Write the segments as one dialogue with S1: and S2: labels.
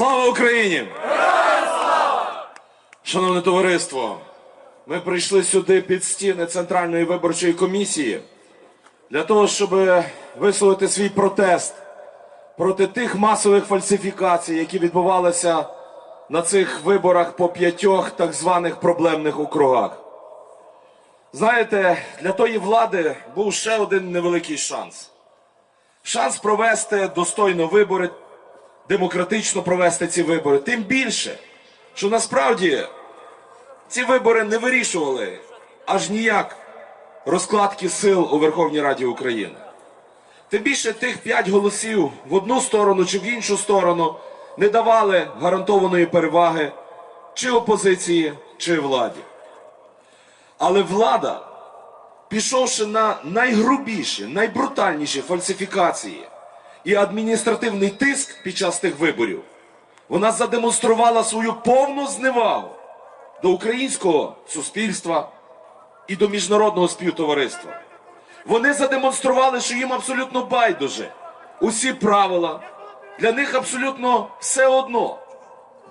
S1: Слава Україні! Шановне товариство, ми прийшли сюди під стіни Центральної виборчої комісії для того, щоб висловити свій протест проти тих масових фальсифікацій, які відбувалися на цих виборах по п'ятьох так званих проблемних округах. Знаєте, для тої влади був ще один невеликий шанс. Шанс провести достойно вибори, демократично провести ці вибори. Тим більше, що насправді ці вибори не вирішували аж ніяк розкладки сил у Верховній Раді України. Тим більше тих п'ять голосів в одну сторону чи в іншу сторону не давали гарантованої переваги чи опозиції, чи владі. Але влада, пішовши на найгрубіші, найбрутальніші фальсифікації і адміністративний тиск під час тих виборів, вона задемонструвала свою повну зневагу до українського суспільства і до міжнародного співтовариства. Вони задемонстрували, що їм абсолютно байдуже усі правила, для них абсолютно все одно,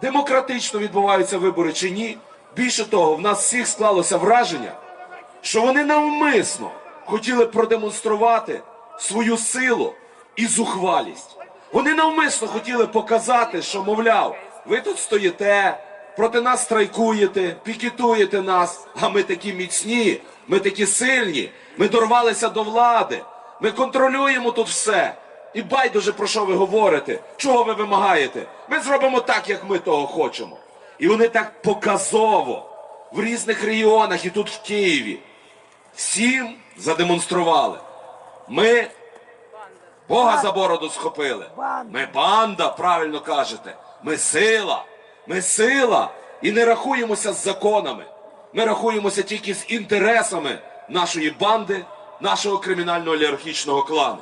S1: демократично відбуваються вибори чи ні. Більше того, в нас всіх склалося враження, що вони навмисно хотіли продемонструвати свою силу і зухвалість. Вони навмисно хотіли показати, що, мовляв, ви тут стоїте, проти нас страйкуєте, пікетуєте нас, а ми такі міцні, ми такі сильні, ми дорвалися до влади, ми контролюємо тут все. І байдуже про що ви говорите, чого ви вимагаєте. Ми зробимо так, як ми того хочемо. І вони так показово в різних регіонах і тут в Києві всім задемонстрували. Ми Бога за бороду схопили. Ми банда, правильно кажете. Ми сила. Ми сила. І не рахуємося з законами. Ми рахуємося тільки з інтересами нашої банди, нашого кримінально олігархічного клану.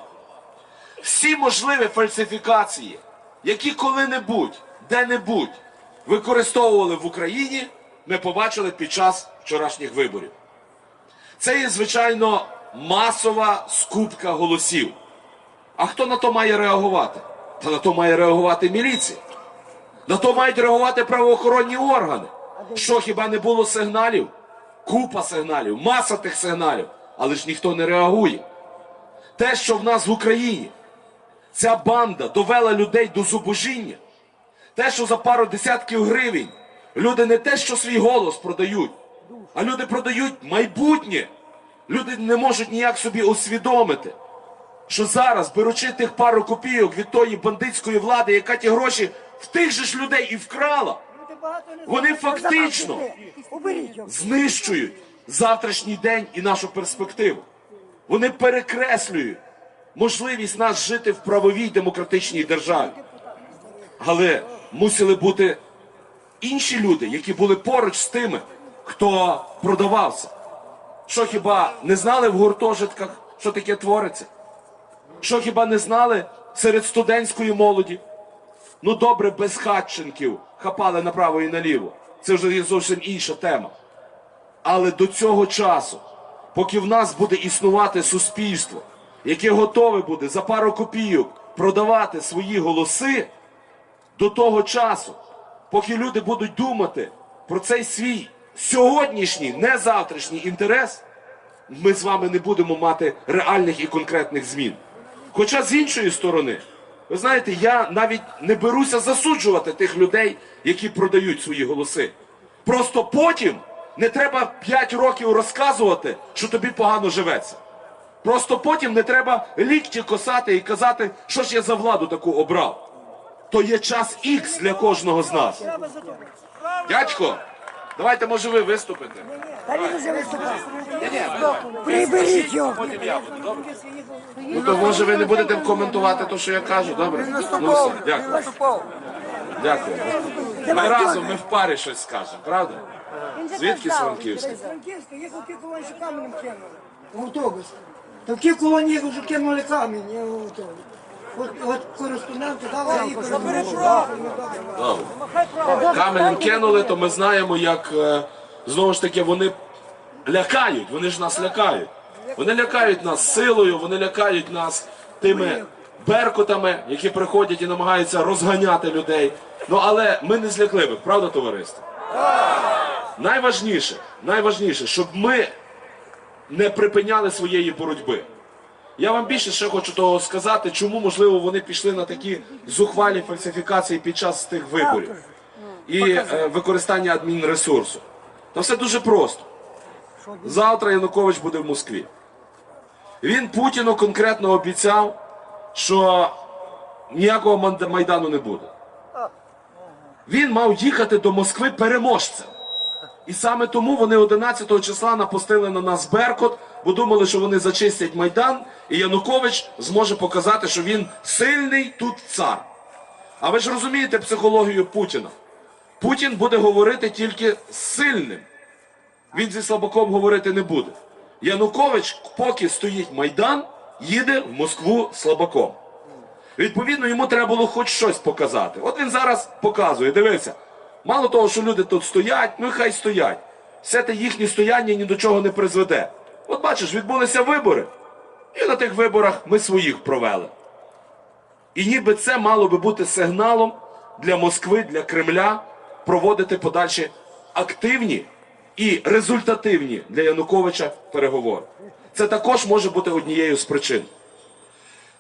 S1: Всі можливі фальсифікації, які коли-небудь, де-небудь використовували в Україні, ми побачили під час вчорашніх виборів. Це є, звичайно, масова скупка голосів. А хто на то має реагувати? Та на то має реагувати міліція. На то мають реагувати правоохоронні органи. Що хіба не було сигналів? Купа сигналів, маса тих сигналів, але ж ніхто не реагує. Те, що в нас в Україні ця банда довела людей до зубожіння, те, що за пару десятків гривень люди не те, що свій голос продають, а люди продають майбутнє. Люди не можуть ніяк собі усвідомити, що зараз, беручи тих пару копійок від тої бандитської влади, яка ті гроші в тих же ж людей і вкрала, Вони фактично знищують завтрашній день і нашу перспективу. Вони перекреслюють можливість нас жити в правовій демократичній державі. Але мусили бути інші люди, які були поруч з тими, хто продавався. Що хіба не знали в гуртожитках, що таке твориться? Що хіба не знали серед студентської молоді? Ну добре, без хатченків хапали направо і наліво. Це вже є зовсім інша тема. Але до цього часу, поки в нас буде існувати суспільство, яке готове буде за пару копійок продавати свої голоси, до того часу, поки люди будуть думати про цей свій сьогоднішній, не завтрашній інтерес, ми з вами не будемо мати реальних і конкретних змін. Хоча з іншої сторони, ви знаєте, я навіть не беруся засуджувати тих людей, які продають свої голоси. Просто потім не треба 5 років розказувати, що тобі погано живеться. Просто потім не треба лікті косати і казати, що ж я за владу таку обрав. То є час ікс для кожного з нас. Дядько, давайте, може, ви виступите.
S2: Він уже. Приберіть його.
S1: Ну то може ви не будете коментувати те, що я кажу, добре? Ну все, дякую. Дякую. Ми разом, ми в парі щось скажемо, правда? Звідки з Франківська?
S2: Франківська їхав ті колоні, що каменем кинули. В автобус. Та в ті колоні їх вже кинули камінь я в автобус. От, от кореспонденти дали їх.
S1: Добре. Каменем кинули, то ми знаємо, як е, знову ж таки вони лякають, вони ж нас лякають. Вони лякають нас силою, вони лякають нас тими беркутами, які приходять і намагаються розганяти людей. Ну але ми не злякливих, правда, товариство? Найважніше, найважніше, щоб ми не припиняли своєї боротьби. Я вам більше ще хочу того сказати, чому можливо вони пішли на такі зухвалі фальсифікації під час тих виборів і е, використання адмінресурсу. Та все дуже просто. Завтра Янукович буде в Москві. Він Путіну конкретно обіцяв, що ніякого майдану не буде. Він мав їхати до Москви переможцем. І саме тому вони 11 числа напустили на нас Беркут, бо думали, що вони зачистять Майдан, і Янукович зможе показати, що він сильний тут цар. А ви ж розумієте психологію Путіна? Путін буде говорити тільки з сильним. Він зі слабаком говорити не буде. Янукович, поки стоїть Майдан, їде в Москву слабаком. Відповідно, йому треба було хоч щось показати. От він зараз показує, дивися. Мало того, що люди тут стоять, ну і хай стоять. Все те їхнє стояння ні до чого не призведе. От бачиш, відбулися вибори, і на тих виборах ми своїх провели. І ніби це мало би бути сигналом для Москви, для Кремля проводити подальші активні і результативні для Януковича переговори. Це також може бути однією з причин.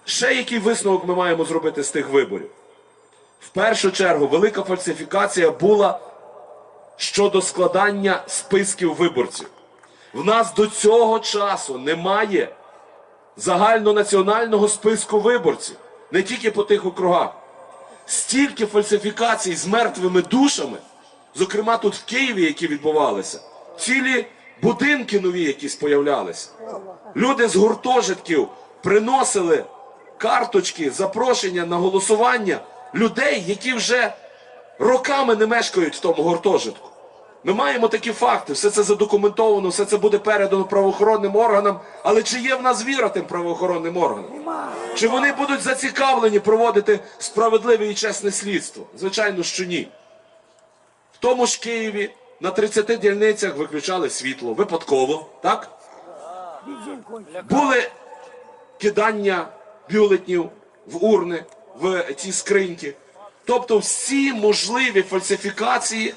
S1: Ще який висновок ми маємо зробити з тих виборів? В першу чергу, велика фальсифікація була щодо складання списків виборців. В нас до цього часу немає загальнонаціонального списку виборців, не тільки по тих округах. Стільки фальсифікацій з мертвими душами, зокрема тут в Києві, які відбувалися, цілі будинки нові якісь появлялися. Люди з гуртожитків приносили карточки, запрошення на голосування людей, які вже роками не мешкають в тому гуртожитку. Ми маємо такі факти, все це задокументовано, все це буде передано правоохоронним органам. Але чи є в нас віра тим правоохоронним органам? Чи вони будуть зацікавлені проводити справедливе і чесне слідство? Звичайно, що ні. В тому ж Києві на 30 дільницях виключали світло випадково, так? Були кидання бюлетнів в урни, в ці скриньки. Тобто всі можливі фальсифікації,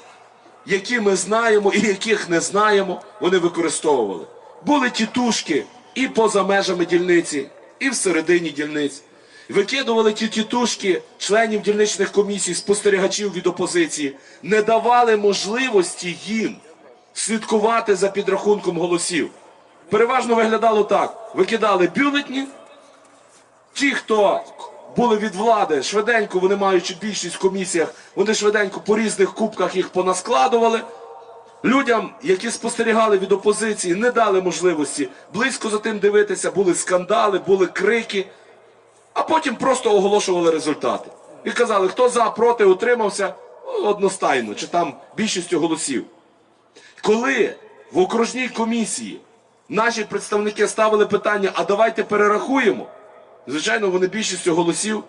S1: які ми знаємо і яких не знаємо, вони використовували. Були тітушки і поза межами дільниці, і всередині дільниць. Викидували ті тітушки членів дільничних комісій, спостерігачів від опозиції, не давали можливості їм слідкувати за підрахунком голосів. Переважно виглядало так: викидали бюлетні, ті, хто були від влади, швиденько, вони маючи більшість в комісіях, вони швиденько по різних кубках їх понаскладували. Людям, які спостерігали від опозиції, не дали можливості близько за тим дивитися, були скандали, були крики, а потім просто оголошували результати. І казали, хто за, проти, утримався ну, одностайно, чи там більшістю голосів. Коли в окружній комісії наші представники ставили питання, а давайте перерахуємо, звичайно, вони більшістю голосів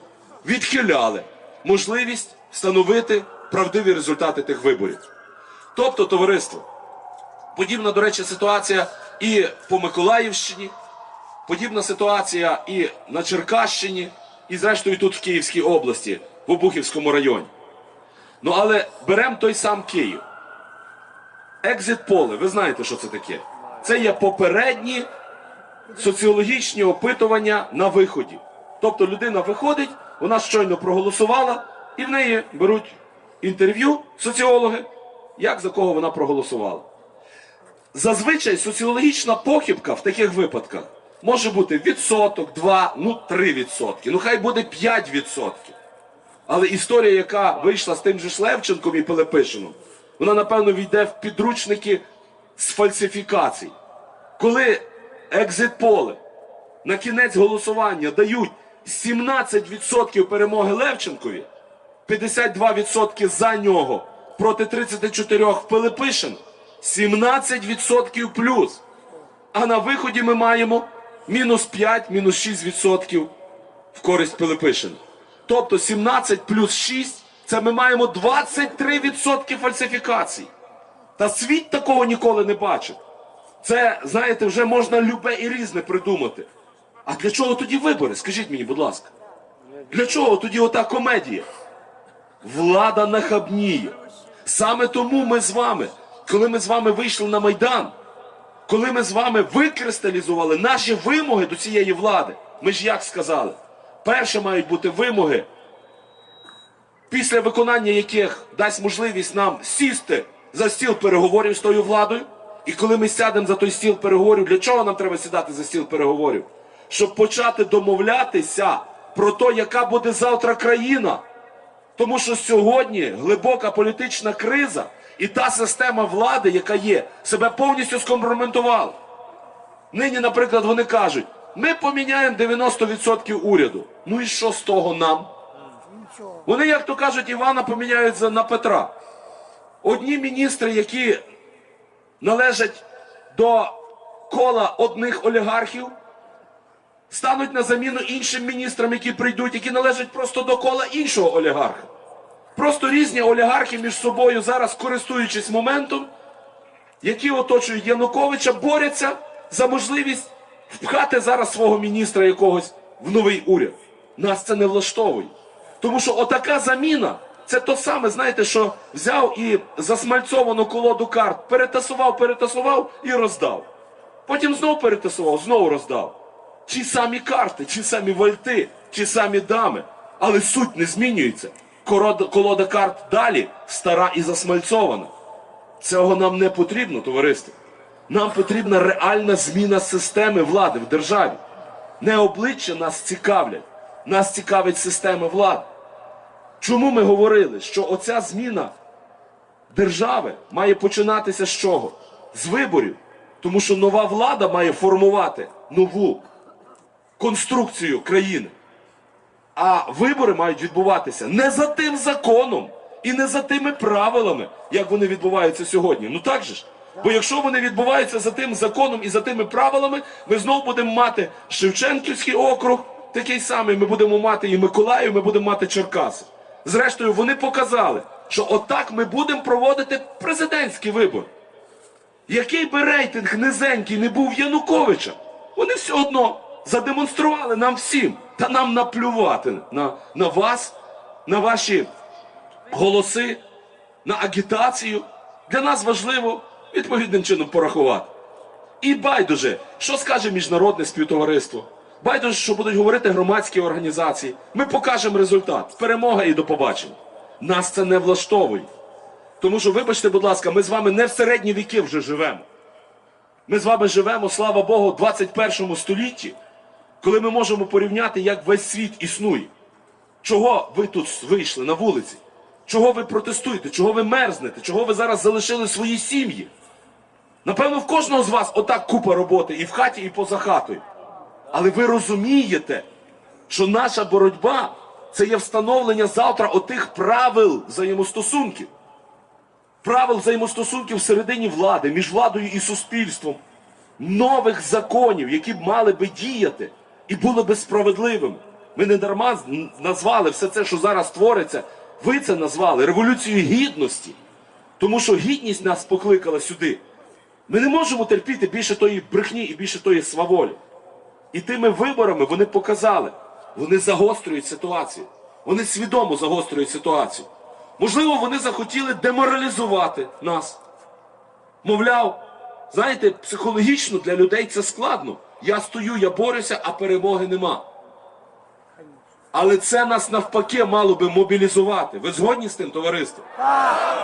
S1: відхиляли можливість встановити правдиві результати тих виборів. Тобто, товариство, подібна, до речі, ситуація і по Миколаївщині, подібна ситуація і на Черкащині, і зрештою тут в Київській області, в Обухівському районі. Ну але беремо той сам Київ. Екзит поле, ви знаєте, що це таке? Це є попередні соціологічні опитування на виході. Тобто людина виходить, вона щойно проголосувала, і в неї беруть інтерв'ю соціологи, як за кого вона проголосувала. Зазвичай соціологічна похибка в таких випадках може бути відсоток, два, ну три відсотки. Ну хай буде 5 відсотків. Але історія, яка вийшла з тим же ж Левченком і Пилипишином, вона, напевно, війде в підручники з фальсифікацій. Коли екзит-поли на кінець голосування дають 17% перемоги Левченкові, 52% за нього проти 34 Пилипишин, 17% плюс. А на виході ми маємо мінус 5, мінус 6% в користь Пилипишина. Тобто 17 плюс 6 це ми маємо 23% фальсифікацій. Та світ такого ніколи не бачив. Це, знаєте, вже можна любе і різне придумати. А для чого тоді вибори? Скажіть мені, будь ласка. Для чого тоді ота комедія? Влада нахабніє. Саме тому ми з вами, коли ми з вами вийшли на Майдан, коли ми з вами викристалізували наші вимоги до цієї влади, ми ж як сказали, перше мають бути вимоги, після виконання яких дасть можливість нам сісти за стіл переговорів з тою владою. І коли ми сядемо за той стіл переговорів, для чого нам треба сідати за стіл переговорів? Щоб почати домовлятися про те, яка буде завтра країна. Тому що сьогодні глибока політична криза і та система влади, яка є, себе повністю скомпрометувала. Нині, наприклад, вони кажуть, ми поміняємо 90% уряду. Ну і що з того нам? Вони, як то кажуть, Івана поміняють на Петра. Одні міністри, які належать до кола одних олігархів, стануть на заміну іншим міністрам, які прийдуть, які належать просто до кола іншого олігарха. Просто різні олігархи між собою зараз, користуючись моментом, які оточують Януковича, борються за можливість впхати зараз свого міністра якогось в новий уряд. Нас це не влаштовує. Тому що отака заміна це то саме, знаєте, що взяв і засмальцовану колоду карт, перетасував, перетасував і роздав. Потім знову перетасував, знову роздав. Ті самі карти, ті самі вальти, ті самі дами. Але суть не змінюється. Колода, колода карт далі стара і засмальцована. Цього нам не потрібно, товариство. Нам потрібна реальна зміна системи влади в державі. Не обличчя нас цікавлять, нас цікавить система влади. Чому ми говорили, що оця зміна держави має починатися з чого? З виборів. Тому що нова влада має формувати нову конструкцію країни. А вибори мають відбуватися не за тим законом і не за тими правилами, як вони відбуваються сьогодні. Ну так же ж? Бо якщо вони відбуваються за тим законом і за тими правилами, ми знову будемо мати Шевченківський округ, такий самий, ми будемо мати і Миколаїв, ми будемо мати Черкаси. Зрештою, вони показали, що отак ми будемо проводити президентські вибори. Який би рейтинг низенький не був Януковича, вони все одно задемонстрували нам всім, та нам наплювати на, на вас, на ваші голоси, на агітацію. Для нас важливо відповідним чином порахувати. І байдуже, що скаже міжнародне співтовариство. Байдуже, що будуть говорити громадські організації. Ми покажемо результат. Перемога і до побачення. Нас це не влаштовує. Тому що, вибачте, будь ласка, ми з вами не в середні віки вже живемо. Ми з вами живемо, слава Богу, в 21 столітті, коли ми можемо порівняти, як весь світ існує. Чого ви тут вийшли на вулиці? Чого ви протестуєте? Чого ви мерзнете? Чого ви зараз залишили свої сім'ї? Напевно, в кожного з вас отак купа роботи і в хаті, і поза хатою. Але ви розумієте, що наша боротьба це є встановлення завтра отих правил взаємостосунків правил взаємостосунків всередині влади, між владою і суспільством, нових законів, які б мали би діяти і були би справедливими. Ми не дарма назвали все це, що зараз твориться. Ви це назвали революцією гідності. Тому що гідність нас покликала сюди. Ми не можемо терпіти більше тої брехні і більше тої сваволі. І тими виборами вони показали, вони загострюють ситуацію. Вони свідомо загострюють ситуацію. Можливо, вони захотіли деморалізувати нас. Мовляв, знаєте, психологічно для людей це складно. Я стою, я борюся, а перемоги нема. Але це нас навпаки мало би мобілізувати. Ви згодні з тим, товариство?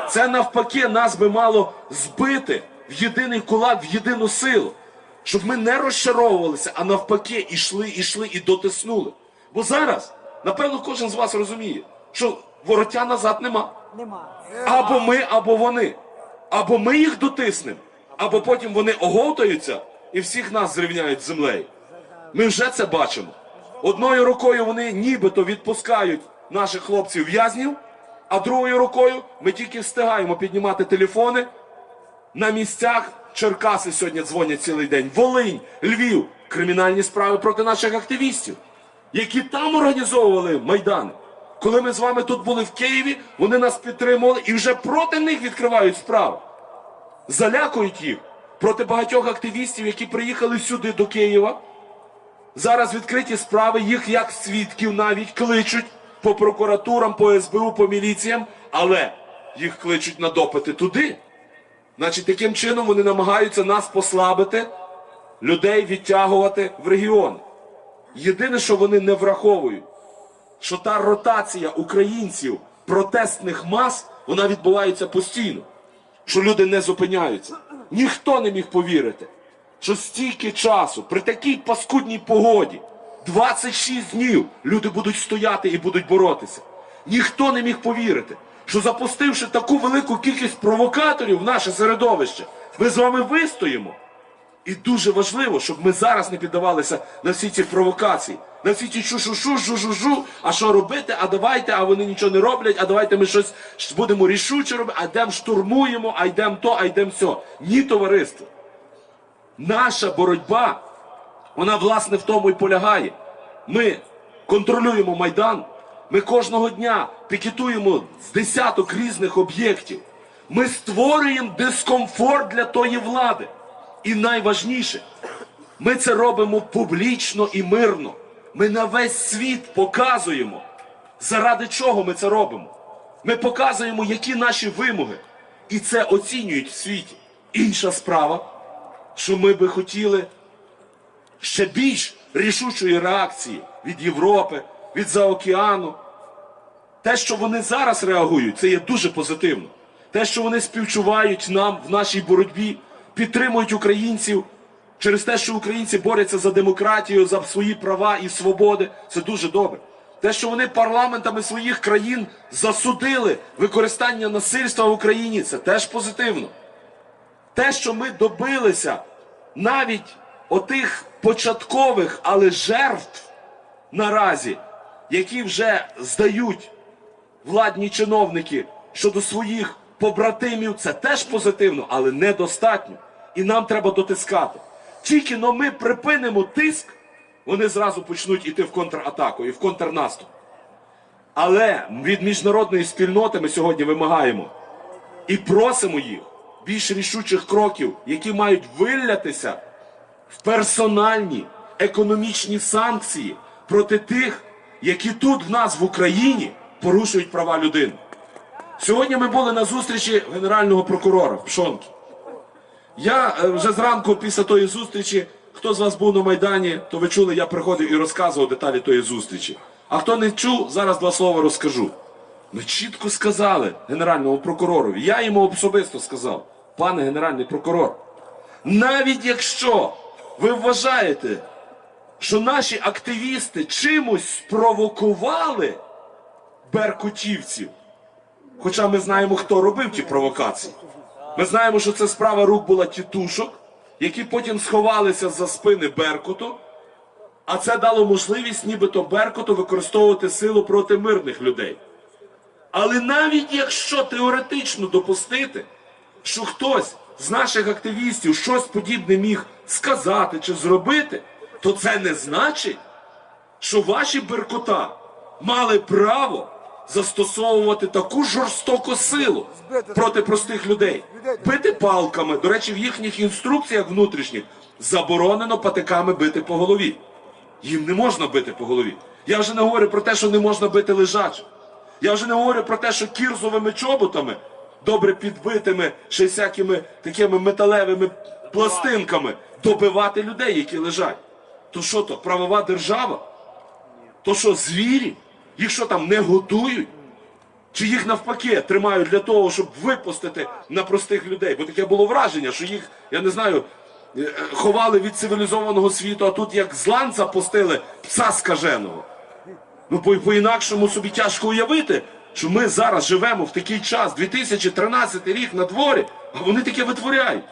S1: Це навпаки нас би мало збити в єдиний кулак, в єдину силу. Щоб ми не розчаровувалися, а навпаки, ішли, ішли і дотиснули. Бо зараз, напевно, кожен з вас розуміє, що вороття назад нема.
S2: Нема.
S1: Або ми, або вони. Або ми їх дотиснемо, або потім вони оговтаються і всіх нас зрівняють з землею. Ми вже це бачимо. Одною рукою вони нібито відпускають наших хлопців в'язнів, а другою рукою ми тільки встигаємо піднімати телефони на місцях. Черкаси сьогодні дзвонять цілий день. Волинь, Львів, кримінальні справи проти наших активістів, які там організовували майдани. Коли ми з вами тут були в Києві, вони нас підтримували і вже проти них відкривають справи. Залякують їх проти багатьох активістів, які приїхали сюди до Києва. Зараз відкриті справи, їх як свідків навіть кличуть по прокуратурам, по СБУ, по міліціям, але їх кличуть на допити туди. Значить, таким чином вони намагаються нас послабити, людей відтягувати в регіон. Єдине, що вони не враховують, що та ротація українців протестних мас, вона відбувається постійно. Що люди не зупиняються. Ніхто не міг повірити, що стільки часу, при такій паскудній погоді, 26 днів люди будуть стояти і будуть боротися. Ніхто не міг повірити, що запустивши таку велику кількість провокаторів в наше середовище, ми з вами вистоїмо. І дуже важливо, щоб ми зараз не піддавалися на всі ці провокації, на всі ті шу-шу-шу, жу-жу-жу, а що робити, а давайте, а вони нічого не роблять, а давайте ми щось будемо рішуче робити, а йдемо штурмуємо, а йдемо то, а йдемо все. Ні, товариство. Наша боротьба, вона власне в тому і полягає. Ми контролюємо Майдан, ми кожного дня пікетуємо з десяток різних об'єктів. Ми створюємо дискомфорт для тої влади. І найважніше, ми це робимо публічно і мирно. Ми на весь світ показуємо, заради чого ми це робимо. Ми показуємо, які наші вимоги. І це оцінюють в світі. Інша справа, що ми би хотіли ще більш рішучої реакції від Європи, від заокеану. Те, що вони зараз реагують, це є дуже позитивно. Те, що вони співчувають нам в нашій боротьбі, підтримують українців через те, що українці борються за демократію, за свої права і свободи, це дуже добре. Те, що вони парламентами своїх країн засудили використання насильства в Україні, це теж позитивно. Те, що ми добилися навіть отих початкових, але жертв наразі, які вже здають владні чиновники щодо своїх побратимів, це теж позитивно, але недостатньо. І нам треба дотискати. Тільки но ми припинимо тиск, вони зразу почнуть іти в контратаку і в контрнаступ. Але від міжнародної спільноти ми сьогодні вимагаємо і просимо їх більш рішучих кроків, які мають вилятися в персональні економічні санкції проти тих, які тут в нас в Україні порушують права людини. Сьогодні ми були на зустрічі генерального прокурора в Пшонки. Я е, вже зранку після тої зустрічі, хто з вас був на Майдані, то ви чули, я приходив і розказував деталі тої зустрічі. А хто не чув, зараз два слова розкажу. Ми чітко сказали генеральному прокуророві, я йому особисто сказав, пане генеральний прокурор, навіть якщо ви вважаєте, що наші активісти чимось спровокували беркутівців, хоча ми знаємо, хто робив ті провокації. Ми знаємо, що це справа рук була тітушок, які потім сховалися за спини Беркуту, а це дало можливість нібито Беркуту використовувати силу проти мирних людей. Але навіть якщо теоретично допустити, що хтось з наших активістів щось подібне міг сказати чи зробити, то це не значить, що ваші беркута мали право застосовувати таку жорстоку силу проти простих людей, бити палками. До речі, в їхніх інструкціях внутрішніх заборонено патиками бити по голові. Їм не можна бити по голові. Я вже не говорю про те, що не можна бити лежачим. Я вже не говорю про те, що кірзовими чоботами, добре підбитими, ще всякими такими металевими пластинками, добивати людей, які лежать. То що то, правова держава? То що, звірі? Їх що там не годують? Чи їх навпаки тримають для того, щоб випустити на простих людей? Бо таке було враження, що їх, я не знаю, е, е, ховали від цивілізованого світу, а тут як з ланца пустили пса скаженого. Ну, по, по-інакшому собі тяжко уявити, що ми зараз живемо в такий час, 2013 рік на дворі, а вони таке витворяють.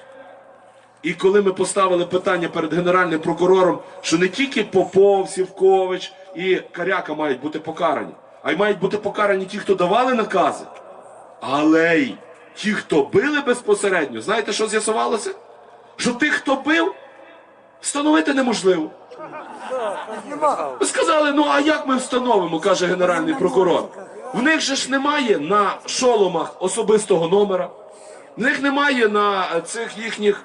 S1: І коли ми поставили питання перед генеральним прокурором, що не тільки Попов, Сівкович і Каряка мають бути покарані, а й мають бути покарані ті, хто давали накази, але й ті, хто били безпосередньо, знаєте, що з'ясувалося? Що тих, хто бив, встановити неможливо. Ви сказали, ну а як ми встановимо, каже генеральний прокурор. В них же ж немає на шоломах особистого номера, в них немає на цих їхніх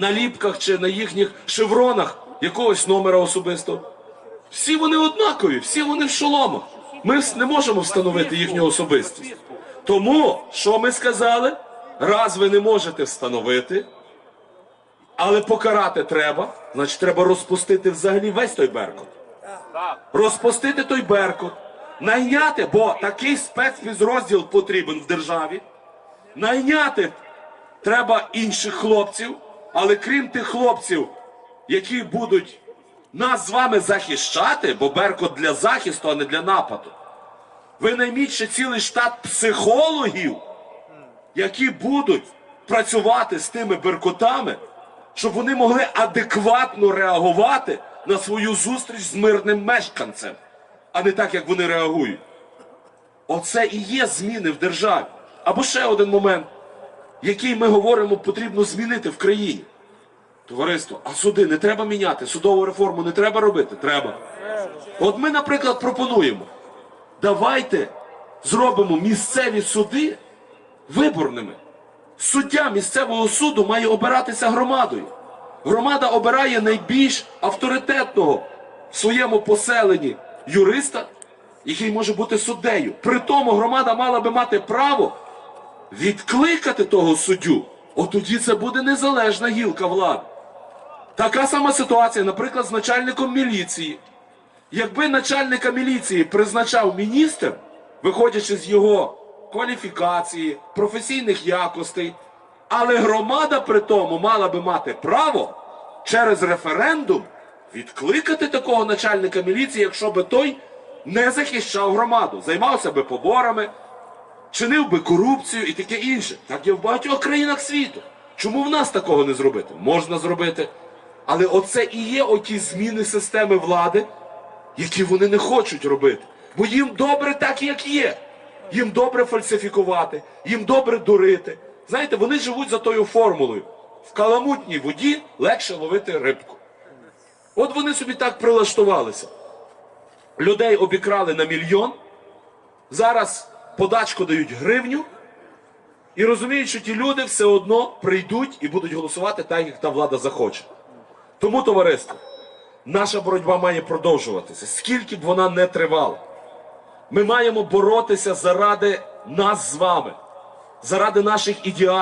S1: наліпках чи на їхніх шевронах якогось номера особистого. Всі вони однакові, всі вони в шоломах. Ми не можемо встановити їхню особистість. Тому, що ми сказали, раз ви не можете встановити, але покарати треба, значить треба розпустити взагалі весь той беркут. Розпустити той беркут, найняти, бо такий спецпідрозділ потрібен в державі. Найняти треба інших хлопців, але крім тих хлопців, які будуть нас з вами захищати, бо беркут для захисту, а не для нападу. Ви найміть ще цілий штат психологів, які будуть працювати з тими беркутами, щоб вони могли адекватно реагувати на свою зустріч з мирним мешканцем, а не так, як вони реагують. Оце і є зміни в державі. Або ще один момент, який ми говоримо, потрібно змінити в країні. Товариство, а суди не треба міняти, судову реформу не треба робити? Треба. От ми, наприклад, пропонуємо. Давайте зробимо місцеві суди виборними. Суддя місцевого суду має обиратися громадою. Громада обирає найбільш авторитетного в своєму поселенні юриста, який може бути суддею. При тому громада мала би мати право відкликати того суддю. От тоді це буде незалежна гілка влади. Така сама ситуація, наприклад, з начальником міліції. Якби начальника міліції призначав міністр, виходячи з його кваліфікації, професійних якостей, але громада при тому мала би мати право через референдум відкликати такого начальника міліції, якщо би той не захищав громаду, займався би поборами, чинив би корупцію і таке інше. Так є в багатьох країнах світу. Чому в нас такого не зробити? Можна зробити. Але оце і є оті зміни системи влади, які вони не хочуть робити. Бо їм добре так, як є. Їм добре фальсифікувати, їм добре дурити. Знаєте, вони живуть за тою формулою. В каламутній воді легше ловити рибку. От вони собі так прилаштувалися. Людей обікрали на мільйон, зараз подачку дають гривню, і розуміють, що ті люди все одно прийдуть і будуть голосувати так, як та влада захоче. Тому, товариство, наша боротьба має продовжуватися, скільки б вона не тривала. Ми маємо боротися заради нас з вами, заради наших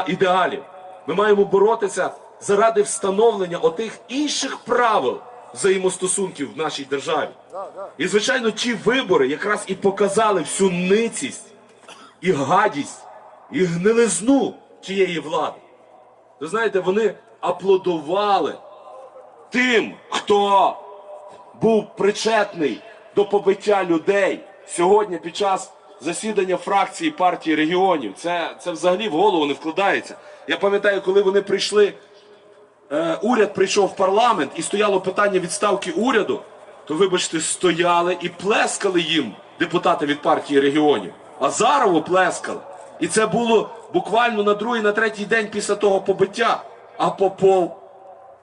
S1: ідеалів. Ми маємо боротися заради встановлення отих інших правил взаємостосунків в нашій державі. І, звичайно, ті вибори якраз і показали всю ницість і гадість, і гнилизну тієї влади. Ви знаєте, вони аплодували тим, хто був причетний до побиття людей сьогодні під час засідання фракції партії регіонів. Це, це взагалі в голову не вкладається. Я пам'ятаю, коли вони прийшли, е, уряд прийшов в парламент і стояло питання відставки уряду, то, вибачте, стояли і плескали їм депутати від партії регіонів. Азарову плескали. І це було буквально на другий, на третій день після того побиття. А Попов,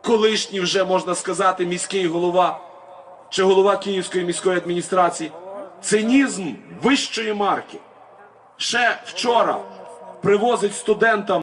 S1: колишній вже можна сказати, міський голова чи голова Київської міської адміністрації. Цинізм вищої марки. Ще вчора привозить студентам